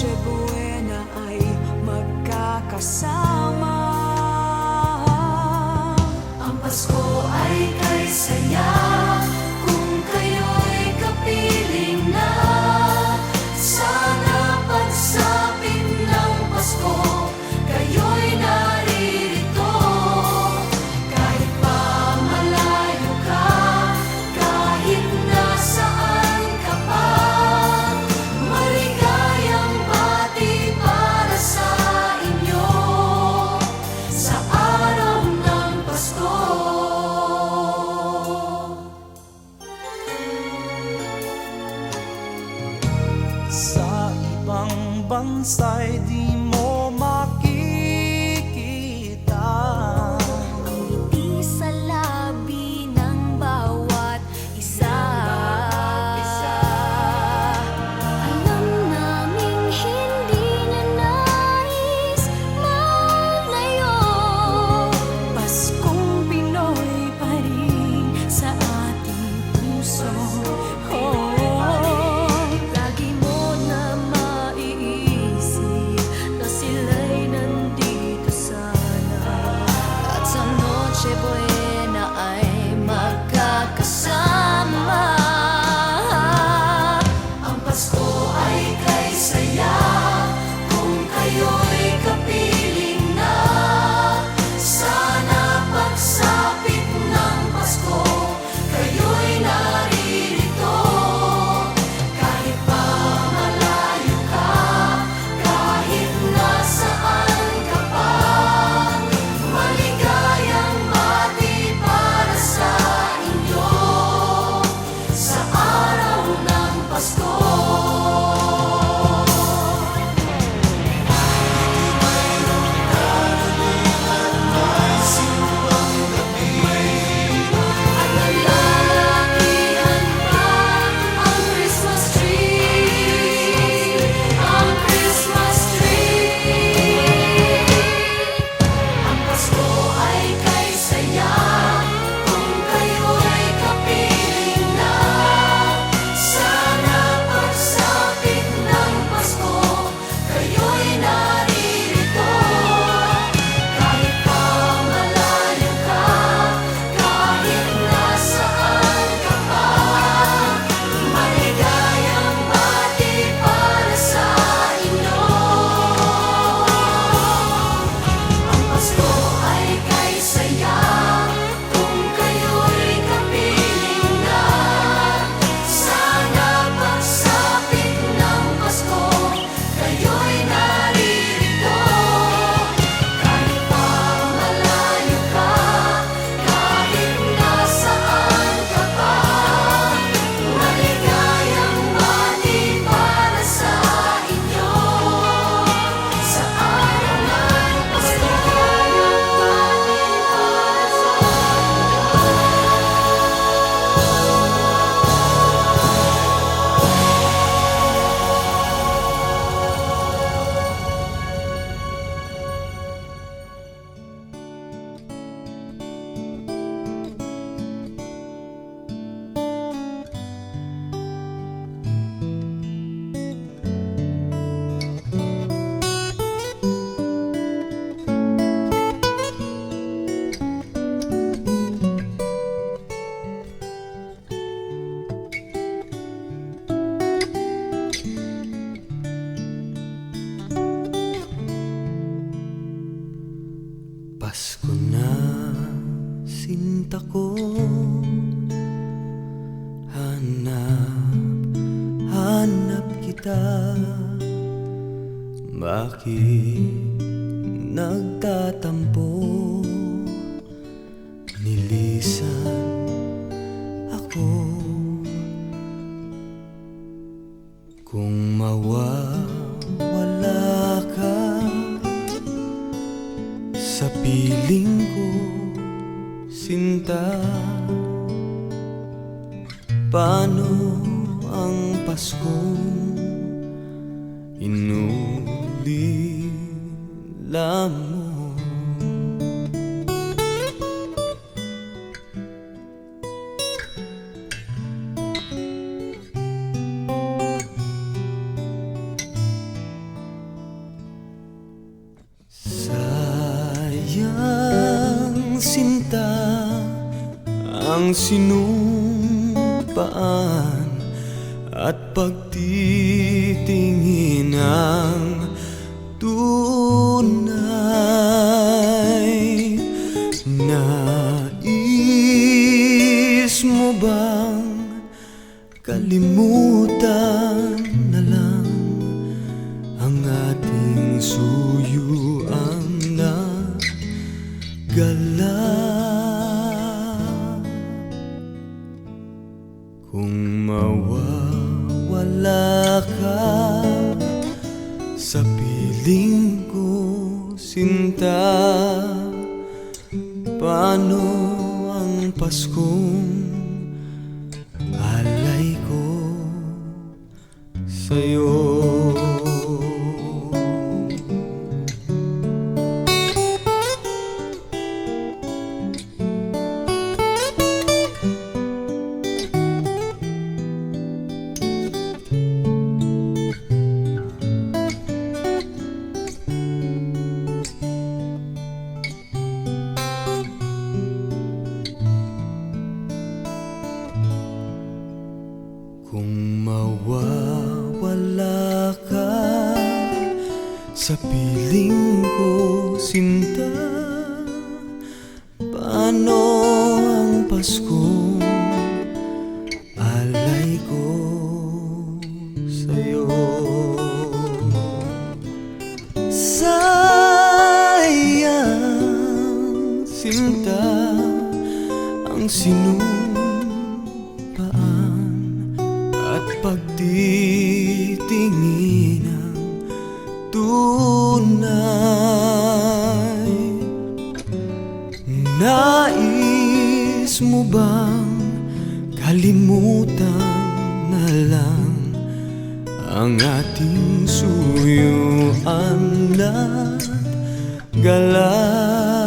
Noche Buena ay magkakasama Sa ibang bansa'y di ka. Bakit nagtatampo? Nilisan ako. Kung mawawala ka Sa piling ko sinta Paano ang Paskong inulila mo? Sayang sinta ang sinumpaan at pagtitingin ng tunay. Nais mo bang kalimutan na lang ang ating suyuan na gala? Kung mawawala ka sa piling ko sinta Paano ang Paskong Paano ang Paskong alay ko sa'yo. Sayang sinta ang sinumpaan ang ating suyuan at galak